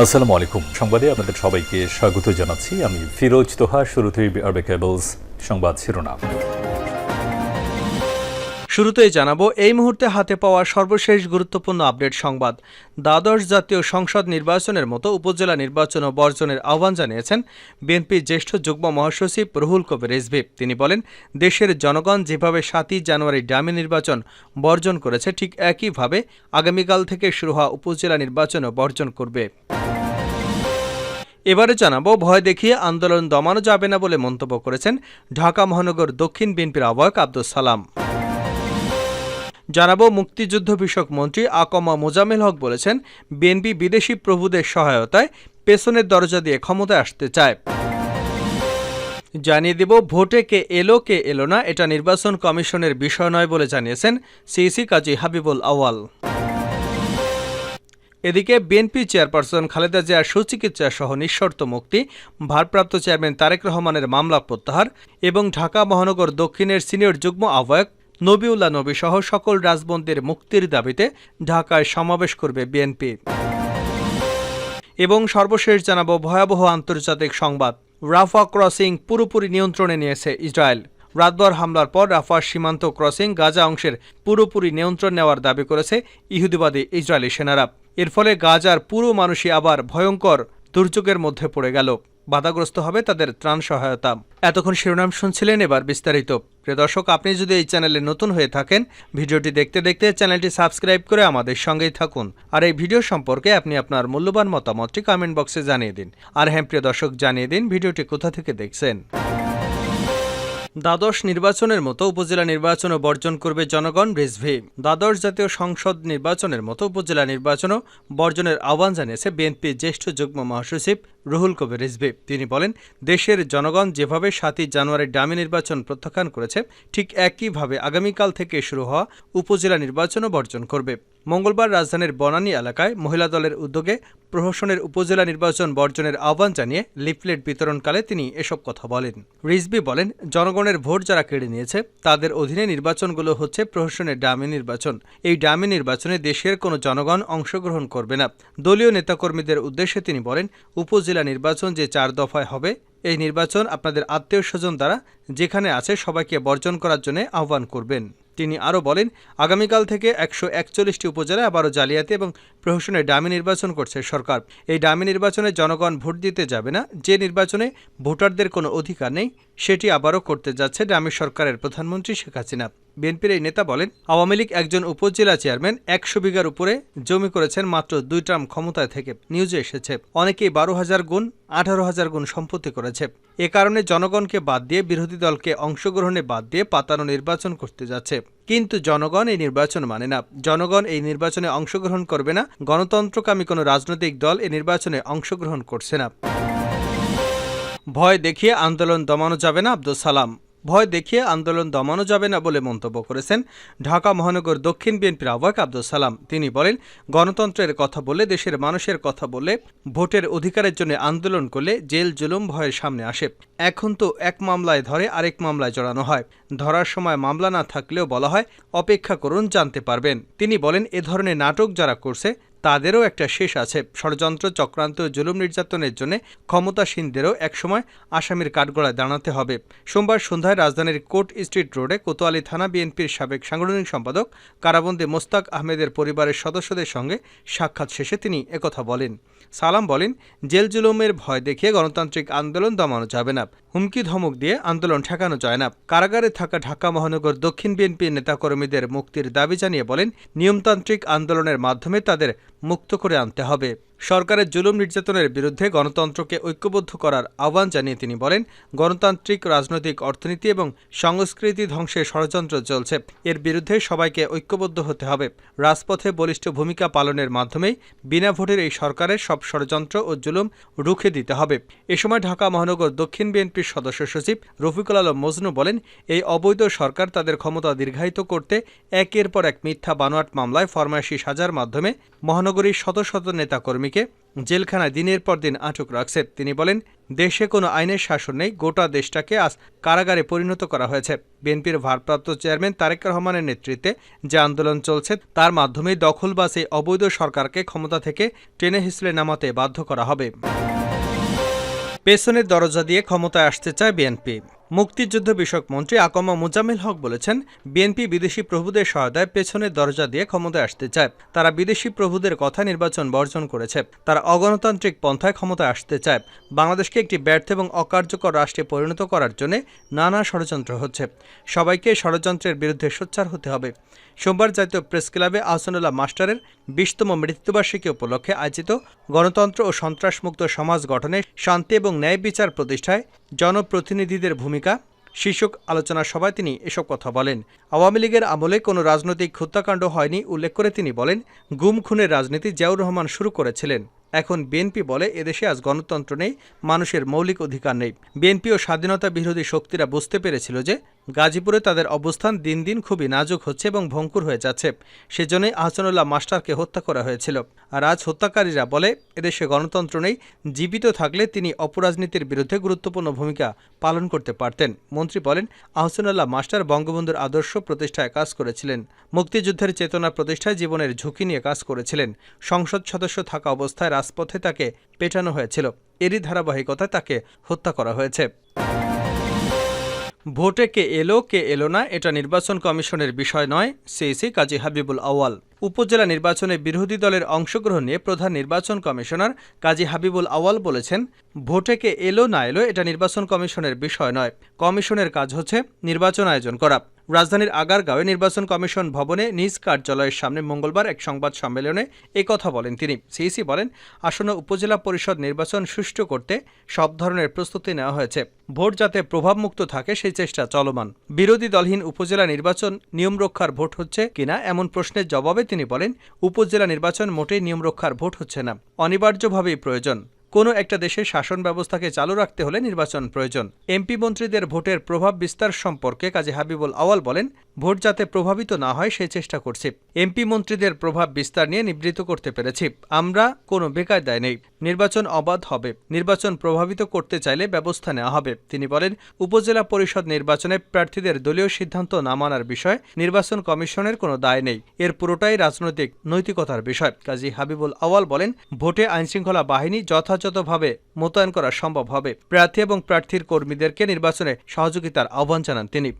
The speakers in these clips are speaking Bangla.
আসসালামু আলাইকুম। সংবাদে আপনাদের সবাইকে স্বাগত জানাচ্ছি। আমি ফিরোজ তোহা শুরুতেই আরবে কেবলস সংবাদ শিরোনাম। শুরুতেই জানাব, এই মুহূর্তে হাতে পাওয়া সর্বশেষ গুরুত্বপূর্ণ আপডেট সংবাদ। দ্বাদশ জাতীয় সংসদ নির্বাচনের মতো উপজেলা নির্বাচন বর্জনের আহ্বান জানিয়েছেন বিএনপির জ্যেষ্ঠ যুগ্ম মহাসচিব রুহুল কবির রিজভি। তিনি বলেন, দেশের জনগণ যেভাবে সাতই জানুয়ারি ডামি নির্বাচন বর্জন করেছে, ঠিক একইভাবে আগামীকাল থেকে শুরু হওয়া উপজেলা নির্বাচনও বর্জন করবে। এবারে জানাব, ভয় দেখিয়ে আন্দোলন দমানো যাবে না বলে মন্তব্য করেছেন ঢাকা মহানগর দক্ষিণ বিএনপির আহ্বায়ক আব্দুল সালাম। জানাব, মুক্তিযুদ্ধ বিষয়ক মন্ত্রী আকমা মোজামেল হক বলেছেন, বিএনপি বিদেশি প্রভুদের সহায়তায় পেছনের দরজা দিয়ে ক্ষমতায় আসতে চায়। জানিয়ে দেব, ভোটে কে এলো কে এলো না, এটা নির্বাচন কমিশনের বিষয় নয় বলে জানিয়েছেন সিইসি কাজী হাবিবুল আওয়াল এদিকে বিএনপি চেয়ারপারসন খালেদা জিয়ার সুচিকিৎসা সহ নিঃশর্ত মুক্তি, ভারপ্রাপ্ত চেয়ারম্যান তারেক রহমানের মামলা প্রত্যাহার এবং ঢাকা মহানগর দক্ষিণের সিনিয়র যুগ্ম আহ্বায়ক নবিউল্লাহ নবী সহ সকল রাজবন্দির মুক্তির দাবিতে ঢাকায় সমাবেশ করবে বিএনপি। এবং সর্বশেষ জানাব ভয়াবহ আন্তর্জাতিক সংবাদ। রাফা ক্রসিং পুরোপুরি নিয়ন্ত্রণে নিয়েছে ইসরায়েল। রাতভর হামলার পর রাফার সীমান্ত ক্রসিং গাজা অংশের পুরোপুরি নিয়ন্ত্রণ নেওয়ার দাবি করেছে ইহুদিবাদী ইসরায়েলি সেনারা। এর ফলে গাজার পুরো মানুষই আবার ভয়ঙ্কর দুর্যোগের মধ্যে পড়ে গেল। বাধাগ্রস্ত হবে তাদের ত্রাণ সহায়তা। এতক্ষণ শিরোনাম শুনছিলেন এবার বিস্তারিত। প্রিয় দর্শক, আপনি যদি এই চ্যানেলে নতুন হয়ে থাকেন, ভিডিওটি দেখতে দেখতে চ্যানেলটি সাবস্ক্রাইব করে আমাদের সঙ্গেই থাকুন। আর এই ভিডিও সম্পর্কে আপনি আপনার মূল্যবান মতামতটি কমেন্ট বক্সে জানিয়ে দিন। আর হ্যাঁ প্রিয় দর্শক, জানিয়ে দিন ভিডিওটি কোথা থেকে দেখছেন। দ্বাদশ নির্বাচনের মতো উপজেলা নির্বাচনও বর্জন করবে জনগণ রিজভি। দ্বাদশ জাতীয় সংসদ নির্বাচনের মতো উপজেলা নির্বাচনও বর্জনের আহ্বান জানিয়েছে বিএনপির জ্যেষ্ঠ যুগ্ম মহাসচিব রুহুল কবির রিজভি। তিনি বলেন, দেশের জনগণ যেভাবে সাতই জানুয়ারির ডামি নির্বাচন প্রত্যাখ্যান করেছে, ঠিক একইভাবে আগামীকাল থেকে শুরু হওয়া উপজেলা নির্বাচনও বর্জন করবে। মঙ্গলবার রাজধানীর বনানী এলাকায় মহিলা দলের উদ্যোগে প্রহসনের উপজেলা নির্বাচন বর্জনের আহ্বান জানিয়ে লিফলেট বিতরণকালে তিনি এসব কথা বলেন। রিজবি বলেন, জনগণের ভোট যারা কেড়ে নিয়েছে, তাদের অধীনে নির্বাচনগুলো হচ্ছে প্রহসনের ডামি নির্বাচন। এই ডামি নির্বাচনে দেশের কোনো জনগণ অংশগ্রহণ করবে না। দলীয় নেতাকর্মীদের উদ্দেশ্যে তিনি বলেন, উপজেলা নির্বাচন যে চার দফায় হবে, এই নির্বাচন আপনাদের আত্মীয় স্বজন দ্বারা যেখানে আছে সবাইকে বর্জন করার জন্য আহ্বান করবেন। তিনি আরও বলেন, আগামীকাল থেকে একশো একচল্লিশটি উপজেলায় আবারও জালিয়াতি এবং প্রহসনে ডামি নির্বাচন করছে সরকার। এই ডামি নির্বাচনে জনগণ ভোট দিতে যাবে না, যে নির্বাচনে ভোটারদের কোনো অধিকার নেই। সেটি আবারও করতে যাচ্ছে ডামি সরকারের প্রধানমন্ত্রী শেখ হাসিনা। বিএনপির এই নেতা বলেন, আওয়ামী লীগ একজন উপজেলা চেয়ারম্যান একশো বিঘার উপরে জমি করেছেন মাত্র দুই ট্রাম ক্ষমতায় থেকে নিউজে এসেছে। অনেকেই বারো হাজার গুণ, আঠারো হাজার গুণ সম্পত্তি করেছে। এ কারণে জনগণকে বাদ দিয়ে বিরোধী দলকে অংশগ্রহণে বাদ দিয়ে পাতানো নির্বাচন করতে যাচ্ছে। কিন্তু জনগণ এই নির্বাচন মানে না। জনগণ এই নির্বাচনে অংশগ্রহণ করবে না। গণতন্ত্রকামী কোনো রাজনৈতিক দল এই নির্বাচনে অংশগ্রহণ করছে না। ভয় দেখিয়ে আন্দোলন দমানো যাবে না আব্দুল সালাম। ভয় দেখিয়ে আন্দোলন দমানো যাবে না বলে মন্তব্য করেছেন ঢাকা মহানগর দক্ষিণ বিএনপির আহ্বায়ক আব্দুল সালাম। তিনি বলেন, গণতন্ত্রের কথা বলে, দেশের মানুষের কথা বলে, ভোটের অধিকারের জন্য আন্দোলন করলে জেল, জুলুম ভয়ের সামনে আসে। এখন তো এক মামলায় ধরে আরেক মামলায় জড়ানো হয়। ধরার সময় মামলা না থাকলেও বলা হয়, অপেক্ষা করুন, জানতে পারবেন। তিনি বলেন, এ ধরনের নাটক যারা করছে তাদেরও একটা শেষ আছে। ষড়যন্ত্র, চক্রান্ত জুলুম নির্যাতনের জন্য ক্ষমতাসীনদেরও একসময় আসামির কাঠগড়ায় দাঁড়াতে হবে। সোমবার সন্ধ্যায় রাজধানীর কোর্ট স্ট্রিট রোডে কোতোয়ালি থানা বিএনপির সাবেক সাংগঠনিক সম্পাদক কারাবন্দী মোস্তাক আহমেদের পরিবারের সদস্যদের সঙ্গে সাক্ষাৎ শেষে তিনি একথা বলেন। সালাম বলেন, জেল জুলুমের ভয় দেখিয়ে গণতান্ত্রিক আন্দোলন দমানো যাবে না। হুমকি ধমক দিয়ে আন্দোলন ঠেকানো যায় না। কারাগারে থাকা ঢাকা মহানগর দক্ষিণ বিএনপি নেতাকর্মীদের মুক্তির দাবি জানিয়ে বলেন, নিয়মতান্ত্রিক আন্দোলনের মাধ্যমে তাদের মুক্ত করে আনতে হবে। সরকারের জুলুম নির্যাতনের বিরুদ্ধে গণতন্ত্রকে ঐক্যবদ্ধ করার আহ্বান জানিয়ে তিনি বলেন, গণতান্ত্রিক, রাজনৈতিক অর্থনীতি এবং সংস্কৃতি ধ্বংসের ষড়যন্ত্র চলছে। এর বিরুদ্ধে সবাইকে ঐক্যবদ্ধ হতে হবে। রাজপথে বলিষ্ঠ ভূমিকা পালনের মাধ্যমেই বিনা ভোটের এই সরকারের সব ষড়যন্ত্র ও জুলুম রুখে দিতে হবে। এ সময় ঢাকা মহানগর দক্ষিণ বিএনপির সদস্য সচিব রফিকুল আলম মজনু বলেন, এই অবৈধ সরকার তাদের ক্ষমতা দীর্ঘায়িত করতে একের পর এক মিথ্যা বানোয়াট মামলায় ফরমায়েশি সাজার মাধ্যমে মহানগরীর শত শত নেতাকর্মীকে জেলখানায় দিনের পর দিন আটক রাখছে। তিনি বলেন, দেশে কোনো আইনের শাসন নেই, গোটা দেশটাকে আজ কারাগারে পরিণত করা হয়েছে। বিএনপির ভারপ্রাপ্ত চেয়ারম্যান তারেক রহমানের নেতৃত্বে যে আন্দোলন চলছে, তার মাধ্যমে দখলবাজ এই অবৈধ সরকারকে ক্ষমতা থেকে টেনে হিসলে নামাতে বাধ্য করা হবে। পেছনের দরজা দিয়ে ক্ষমতায় আসতে চায় বিএনপি। মুক্তিযুদ্ধ বিষয়ক মন্ত্রী আকমা মুজাম্মেল হক বলেছেন, বিএনপি বিদেশি প্রভুদের সহায়তায় পেছনের দরজা দিয়ে ক্ষমতায় আসতে চায়। তারা বিদেশি প্রভুদের কথা নির্বাচন বর্জন করেছে। তারা অগণতান্ত্রিক পন্থায় ক্ষমতায় আসতে চায়। বাংলাদেশকে একটি ব্যর্থ এবং অকার্যকর রাষ্ট্রে পরিণত করার জন্য নানা ষড়যন্ত্র হচ্ছে। সবাইকে ষড়যন্ত্রের বিরুদ্ধে সোচ্চার হতে হবে। সোমবার জাতীয় প্রেস ক্লাবে আহসানুল্লাহ মাস্টারের বিশতম মৃত্যুবার্ষিকী উপলক্ষে আয়োজিত গণতন্ত্র ও সন্ত্রাসমুক্ত সমাজ গঠনে শান্তি এবং ন্যায় বিচার প্রতিষ্ঠায় জনপ্রতিনিধিদের ভূমিকা, শীর্ষক আলোচনা সভায় তিনি এসব কথা বলেন। আওয়ামী লীগের আমলে কোনো রাজনৈতিক হত্যাকাণ্ড হয়নি, উল্লেখ করে তিনি বলেন, গুম খুনের রাজনীতি জিয়াউর রহমান শুরু করেছিলেন। এখন বিএনপি বলে এদেশে আজ গণতন্ত্র নেই, মানুষের মৌলিক অধিকার নেই। বিএনপি ও স্বাধীনতা বিরোধী শক্তিরা বুঝতে পেরেছিল যে গাজীপুরে তাদের অবস্থান দিন দিন খুবই নাজুক হচ্ছে এবং ভঙ্কুর হয়ে যাচ্ছে। সেজন্যই আহসানুল্লাহ মাস্টারকে হত্যা করা হয়েছিল। আর আজ হত্যাকারীরা বলে, এদেশে গণতন্ত্র নেই, জীবিত থাকলে তিনি অপরাজনীতির বিরুদ্ধে গুরুত্বপূর্ণ ভূমিকা পালন করতে পারতেন। মন্ত্রী বলেন, আহসানুল্লাহ মাস্টার বঙ্গবন্ধুর আদর্শ প্রতিষ্ঠায় কাজ করেছিলেন। মুক্তিযুদ্ধের চেতনা প্রতিষ্ঠায় জীবনের ঝুঁকি নিয়ে কাজ করেছিলেন। সংসদ সদস্য থাকা অবস্থায় রাজপথে তাকে পেটানো হয়েছিল। এরই ধারাবাহিকতায় তাকে হত্যা করা হয়েছে। ভোটে কে এলো কে এলো না, এটা নির্বাচন কমিশনের বিষয় নয়, সিইসি কাজী হাবিবুল আওয়াল উপজেলা নির্বাচনে বিরোধী দলের অংশগ্রহণ নিয়ে প্রধান নির্বাচন কমিশনার কাজী হাবিবুল আওয়াল বলেছেন, ভোটে কে এলো না এলো, এটা নির্বাচন কমিশনের বিষয় নয়। কমিশনের কাজ হচ্ছে নির্বাচন আয়োজন করা। রাজধানীর আগারগাঁওয়ে নির্বাচন কমিশন ভবনে নিজ কার্যালয়ের সামনে মঙ্গলবার এক সংবাদ সম্মেলনে কথা বলেন তিনি। সিইসি বলেন, আসন্ন উপজেলা পরিষদ নির্বাচন সুষ্ঠু করতে সব ধরনের প্রস্তুতি নেওয়া হয়েছে। ভোট যাতে প্রভাবমুক্ত থাকে, সেই চেষ্টা চলমান। বিরোধী দলহীন উপজেলা নির্বাচন নিয়ম রক্ষার ভোট হচ্ছে কিনা, এমন প্রশ্নের জবাবে তিনি বলেন, উপজেলা নির্বাচন মোটেই নিয়ম রক্ষার ভোট হচ্ছে না। অনিবার্যভাবেই প্রয়োজন। কোনো একটা দেশের শাসন ব্যবস্থাকে চালু রাখতে হলে নির্বাচন প্রয়োজন। এমপি মন্ত্রীদের ভোটের প্রভাব বিস্তার সম্পর্কে কাজী হাবিবুল আওয়াল বলেন, ভোট যাতে প্রভাবিত না হয় সেই চেষ্টা করছি। এমপি মন্ত্রীদের প্রভাব বিস্তার নিয়ে নিবৃত করতে পেরেছি। আমরা কোনো বেকায়দায় নেই। নির্বাচন অবাধ হবে। নির্বাচন প্রভাবিত করতে চাইলে ব্যবস্থা নেওয়া হবে। তিনি বলেন, উপজেলা পরিষদ নির্বাচনে প্রার্থীদের দলীয় সিদ্ধান্ত না মানার বিষয়ে নির্বাচন কমিশনের কোনো দায় নেই। এর পুরোটাই রাজনৈতিক নৈতিকতার বিষয়। কাজী হাবিবুল আওয়াল বলেন, ভোটে আইনশৃঙ্খলা বাহিনী যথাযথভাবে মোতায়েন করা সম্ভব হবে। প্রার্থী এবং প্রার্থীর কর্মীদেরকে নির্বাচনে সহযোগিতার আহ্বান জানান তিনি।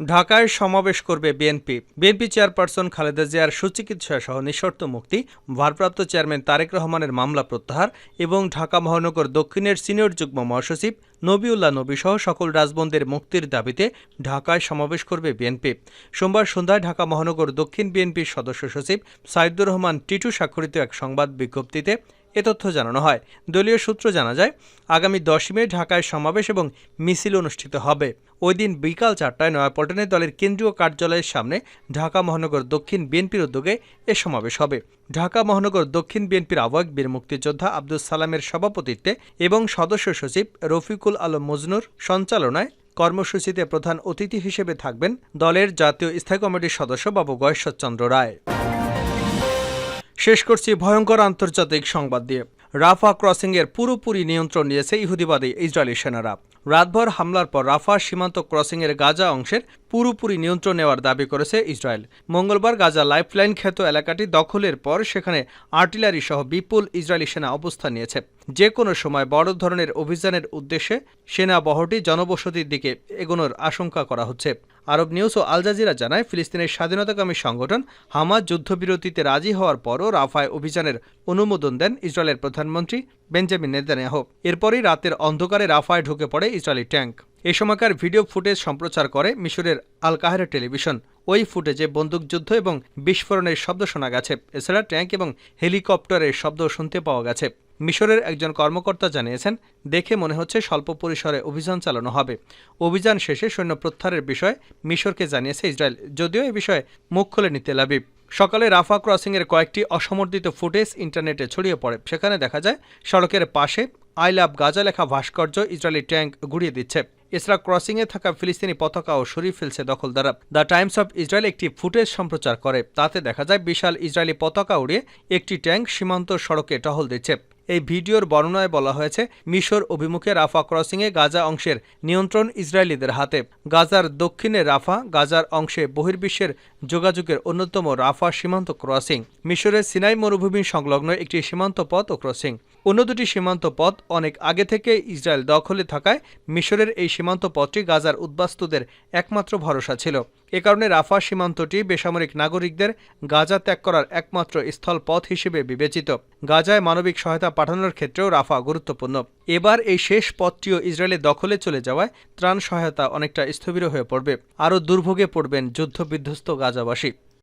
ঢাকায় সমাবেশ করবে বিএনপি। বিএনপি চেয়ারপারসন খালেদা জিয়ার সুচিকিৎসা সহ নিঃশর্ত মুক্তি, ভারপ্রাপ্ত চেয়ারম্যান তারেক রহমানের মামলা প্রত্যাহার এবং ঢাকা মহানগর দক্ষিণের সিনিয়র যুগ্ম মহাসচিব নবিউল্লাহ নবী সহ সকল রাজবন্দের মুক্তির দাবিতে ঢাকায় সমাবেশ করবে বিএনপি। সোমবার সন্ধ্যায় ঢাকা মহানগর দক্ষিণ বিএনপির সদস্য সচিব সাইদুর রহমান টিটু স্বাক্ষরিত এক সংবাদ বিজ্ঞপ্তিতে এ তথ্য জানানো হয়। দলীয় সূত্র জানা যায়, আগামী দশই মে ঢাকায় সমাবেশ এবং মিছিল অনুষ্ঠিত হবে। ওই দিন বিকাল চারটায় নয়াপল্টনে দলের কেন্দ্রীয় কার্যালয়ের সামনে ঢাকা মহানগর দক্ষিণ বিএনপির উদ্যোগে এ সমাবেশ হবে। ঢাকা মহানগর দক্ষিণ বিএনপির আহ্বায়ক বীর মুক্তিযোদ্ধা আব্দুল সালামের সভাপতিত্বে এবং সদস্য সচিব রফিকুল আলম মজনুর সঞ্চালনায় কর্মসূচিতে প্রধান অতিথি হিসেবে থাকবেন দলের জাতীয় স্থায়ী কমিটির সদস্য বাবু গয়েশ্বরচন্দ্র রায়। শেষ করছি ভয়ঙ্কর আন্তর্জাতিক সংবাদ দিয়ে। রাফা ক্রসিংয়ের পুরোপুরি নিয়ন্ত্রণ নিয়েছে ইহুদিবাদী ইসরায়েলি সেনারা। রাতভর হামলার পর রাফা সীমান্ত ক্রসিংয়ের গাজা অংশের পুরোপুরি নিয়ন্ত্রণ নেওয়ার দাবি করেছে ইসরায়েল। মঙ্গলবার গাজা লাইফলাইন খ্যাত এলাকাটি দখলের পর সেখানে আর্টিলারি সহ বিপুল ইসরায়েলি সেনা অবস্থান নিয়েছে। যে কোনো সময় বড় ধরনের অভিযানের উদ্দেশ্যে সেনা বহরটি জনবসতির দিকে এগোনোর আশঙ্কা করা হচ্ছে। আরব নিউজ ও আল জাজিরা জানায়, ফিলিস্তিনের স্বাধীনতাকামী সংগঠন হামাজ যুদ্ধবিরতিতে রাজি হওয়ার পরও রাফায় অভিযানের অনুমোদন দেন ইসরায়েলের প্রধানমন্ত্রী বেঞ্জামিন নেতানিয়াহ। এরপরই রাতের অন্ধকারে রাফায় ঢুকে পড়ে ইসরায়েলি ট্যাঙ্ক এ সময়কার ভিডিও ফুটেজ সম্প্রচার করে মিশরের আল কাহেরা টেলিভিশন। ওই ফুটেজে বন্দুকযুদ্ধ এবং বিস্ফোরণের শব্দ শোনা গেছে। এছাড়া ট্যাঙ্ক এবং হেলিকপ্টারের শব্দ শুনতে পাওয়া গেছে। মিশরের একজন কর্মকর্তা জানিয়েছেন, দেখে মনে হচ্ছে স্বল্প পরিসরে অভিযান চালানো হবে। অভিযান শেষে সৈন্য প্রত্যাহারের বিষয়ে মিশরকে জানিয়েছে ইসরায়েল, যদিও এ বিষয়ে মুখ খুলেনি তেল আবিব সকালে রাফা ক্রসিংয়ের কয়েকটি অসমর্থিত ফুটেজ ইন্টারনেটে ছড়িয়ে পড়ে। সেখানে দেখা যায়, সড়কের পাশে আই লাভ গাজা লেখা ভাস্কর্য ইসরায়েলি ট্যাঙ্ক গুড়িয়ে দিচ্ছে। এছাড়া ক্রসিংয়ে থাকা ফিলিস্তিনি পতাকাও সরিয়ে ফেলছে দখলদাররা। দ্য টাইমস অফ ইসরায়েল একটি ফুটেজ সম্প্রচার করে। তাতে দেখা যায়, বিশাল ইসরায়েলি পতাকা উড়িয়ে একটি ট্যাঙ্ক সীমান্ত সড়কে টহল দিচ্ছে। এই ভিডিওর বর্ণনায় বলা হয়েছে, মিশর অভিমুখে রাফা ক্রসিংয়ে গাজা অংশের নিয়ন্ত্রণ ইসরায়েলিদের হাতে। গাজার দক্ষিণে রাফা, গাজার অংশে বহির্বিশ্বের যোগাযোগের অন্যতম রাফা সীমান্ত ক্রসিং। মিশরের সিনাই মরুভূমি সংলগ্ন একটি সীমান্ত পথ ও ক্রসিং। অন্য দুটি সীমান্ত পথ অনেক আগে থেকে ইসরায়েল দখলে থাকায় মিশরের এই সীমান্ত পথটি গাজার উদ্বাস্তুদের একমাত্র ভরসা ছিল। এ কারণে রাফা সীমান্তটি বেসামরিক নাগরিকদের গাজা ত্যাগ করার একমাত্র স্থল পথ হিসেবে বিবেচিত। গাজায় মানবিক সহায়তা পাঠানোর ক্ষেত্রেও রাফা গুরুত্বপূর্ণ। এবার এই শেষ পথটিও ইসরায়েলের দখলে চলে যাওয়ায় ত্রাণ সহায়তা অনেকটা স্থবির হয়ে পড়বে। আরও দুর্ভোগে পড়বেন যুদ্ধবিধ্বস্ত গাজাবাসী।